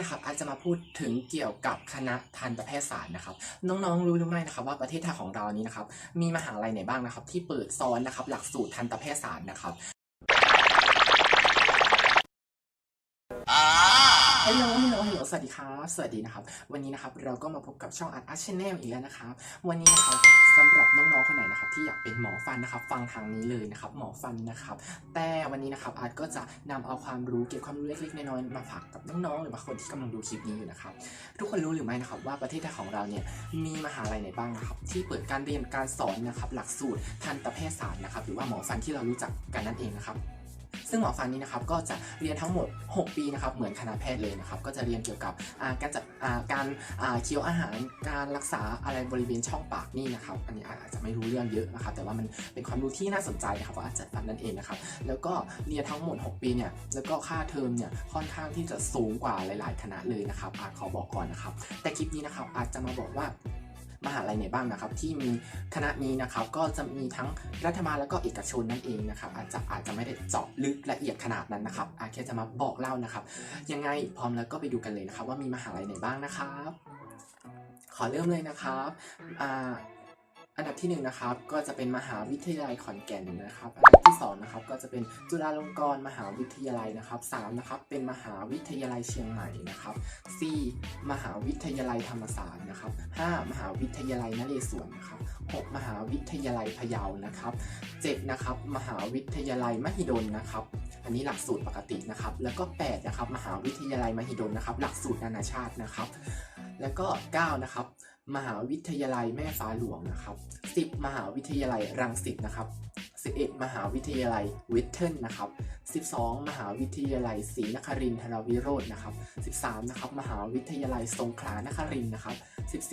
นะครับอาจจะมาพูดถึงเกี่ยวกับคณะทันตแพทยศาสตร์นะครับ น้องๆรู้หรือไม่นะครับ ว่าประเทศไทยของเรานี้นะครับมีมหาลัยไหนบ้างนะครับ ที่เปิดสอนนะครับ หลักสูตรทันตแพทยศาสตร์นะครับฮัลโหลฮัลโหลฮัลโหลสวัสดีครับสวัสดีนะครับ วันนี้นะครับเราก็มาพบกับช่องอัดอัชแนลอีกแล้วนะครับ วันนี้นะครับสำหรับน้ อยากเป็นหมอฟันนะครับ ฟังทางนี้เลยนะครับ หมอฟันนะครับ แต่วันนี้นะครับอาร์ตก็จะนำเอาความรู้เกี่ยวกับความรู้เล็กๆน้อยๆมาฝากกับน้องๆหรือว่าคนที่กำลังดูคลิปนี้อยู่นะครับ ทุกคนรู้หรือไม่นะครับว่าประเทศไทยของเราเนี่ยมีมหาลัยไหนบ้างนะครับที่เปิดการเรียนการสอนนะครับหลักสูตรทันตแพทยศาสตร์นะครับหรือว่าหมอฟันที่เรารู้จักกันนั่นเองนะครับ ซึ่งหมอฟันนี้นะครับก็จะเรียนทั้งหมด 6 ปีนะครับเหมือนคณะแพทย์เลยนะครับก็จะเรียนเกี่ยวกับการจัดการเคี้ยวอาหารการรักษาอะไรบริเวณช่องปากนี่นะครับอันนี้อาจจะไม่รู้เรื่องเยอะนะครับแต่ว่ามันเป็นความรู้ที่น่าสนใจนะครับว่าจัดฟันนั่นเองนะครับแล้วก็เรียนทั้งหมด 6 ปีเนี่ยแล้วก็ค่าเทอมเนี่ยค่อนข้างที่จะสูงกว่าหลาย ๆ คณะเลยนะครับอาจขอบอกก่อนนะครับแต่คลิปนี้นะครับอาจจะมาบอกว่า มหาลัยไหนบ้างนะครับ ที่มีคณะนี้นะครับก็จะมีทั้งรัฐบาลแล้วก็เอกชนนั่นเองนะครับอาจจะอาจจะไม่ได้เจาะลึกละเอียดขนาดนั้นนะครับอาจแค่จะมาบอกเล่านะครับ ยังไงพร้อมแล้วก็ไปดูกันเลยนะครับ ว่ามีมหาลัยไหนบ้างนะครับ ขอเริ่มเลยนะครับอ่า อันดับที่หนึ่งนะครับก็จะเป็นมหาวิทยาลัยขอนแก่นนะครับอันดับที่สองนะครับก็จะเป็นจุฬาลงกรณ์มหาวิทยาลัยนะครับสามนะครับเป็นมหาวิทยาลัยเชียงใหม่นะครับ 4. มหาวิทยาลัยธรรมศาสตร์นะครับ 5. มหาวิทยาลัยนเรศวรนะครับ 6. มหาวิทยาลัยพะเยานะครับ 7. นะครับมหาวิทยาลัยมหิดลนะครับ อันนี้หลักสูตรปกตินะครับ แล้วก็8นะครับมหาวิทยาลัยมหิดลนะครับ หลักสูตรนานาชาตินะครับ แล้วก็9นะครับ มหาวิทยาลัยแม่ฟ้าหลวงนะครับ 10 มหาวิทยาลัยรังสิตนะครับ 11 มหาวิทยาลัยวิทเทิลนะครับ 12 มหาวิทยาลัยศรีนครินทรวิโรจน์นะครับ 13 นะครับ มหาวิทยาลัยสงขลานครินทร์นะครับ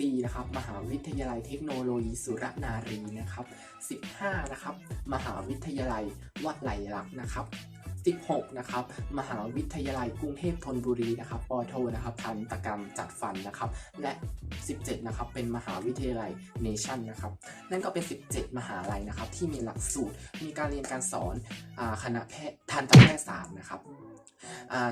14 นะครับ มหาวิทยาลัยเทคโนโลยีสุรนารีนะครับ 15 นะครับ มหาวิทยาลัยวัดไหลลักษณ์นะครับ 16นะครับมหาวิทยาลัยกรุงเทพธนบุรีนะครับปอโทนะครับทันตกรรมจัดฟันนะครับและ 17นะครับเป็นมหาวิทยาลัยเนชั่นนะครับนั่นก็เป็น 17 มหาลัยนะครับที่มีหลักสูตรมีการเรียนการสอนอคณะแพทย์ทันตแพทยศาสตร์นะครับ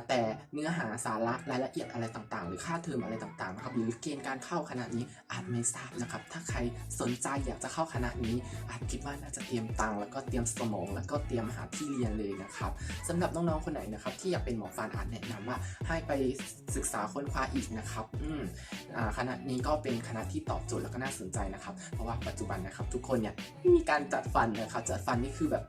แต่เนื้อหาสาระรายละเอียดอะไรต่างๆ หรือค่าเทอมอะไรต่างๆนะครับหรือเกณฑ์การเข้าคณะนี้อาจไม่ทราบนะครับ ถ้าใครสนใจอยากจะเข้าคณะนี้ อาจคิดว่าน่าจะเตรียมตังค์แล้วก็เตรียมสมอง แล้วก็เตรียมหาที่เรียนเลยนะครับสำหรับน้องๆคนไหนนะครับ ที่อยากเป็นหมอฟันอาจแนะนำว่าให้ไปศึกษาค้นคว้าอีกนะครับอืมคณะนี้ก็เป็นคณะที่ตอบโจทย์แล้วก็น่าสนใจนะครับ เพราะว่าปัจจุบันนะครับ ทุกคนเนี่ยไม่มีการจัดฟันนะครับจัดฟันนี่คือแบบ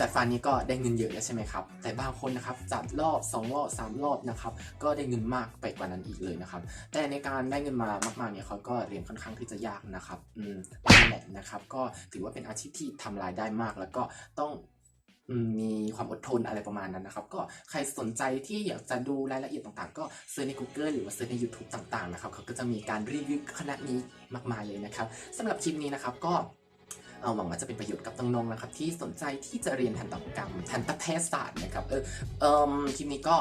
จัดฟันนี้ก็ได้เงินเยอะแล้วใช่ไหมครับ แต่บางคนนะครับจัดรอบ 2 รอบ 3 รอบนะครับ ก็ได้เงินมากไปกว่านั้นอีกเลยนะครับ แต่ในการได้เงินมามากๆเนี่ยเขาก็เรียนค่อนข้างที่จะยากนะครับ อืมนั่นแหละนะครับ ก็ถือว่าเป็นอาชีพที่ทำรายได้มากแล้วก็ต้องมีความอดทนอะไรประมาณนั้นนะครับ ก็ใครสนใจที่อยากจะดูรายละเอียดต่างๆ ก็เซิร์ชใน Google หรือว่าเซิร์ชใน YouTube ต่างๆนะครับ เขาก็จะมีการรีวิวคณะนี้มากมายเลยนะครับสำหรับคลิปนี้นะครับก็ หวังว่าจะเป็นประโยชน์กับน้องๆนะครับที่สนใจที่จะเรียนทันตกรรมทันตแพทยศาสตร์นะครับเออเออคลิปนี้ก็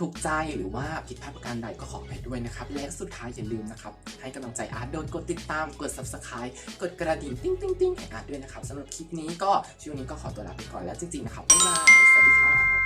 ถูกใจหรือว่าผิดพลาดประการใดก็ขอไปด้วยนะครับ และสุดท้ายอย่าลืมนะครับ ให้กำลังใจอาร์ตโดนกดติดตามกด subscribe กดกระดิ่งติ้งติ้งติ้งให้อาร์ตด้วยนะครับสำหรับคลิปนี้ก็ช่วงนี้ก็ขอตัวลาไปก่อนแล้วจริงๆนะครับบ๊ายบายสวัสดีครับ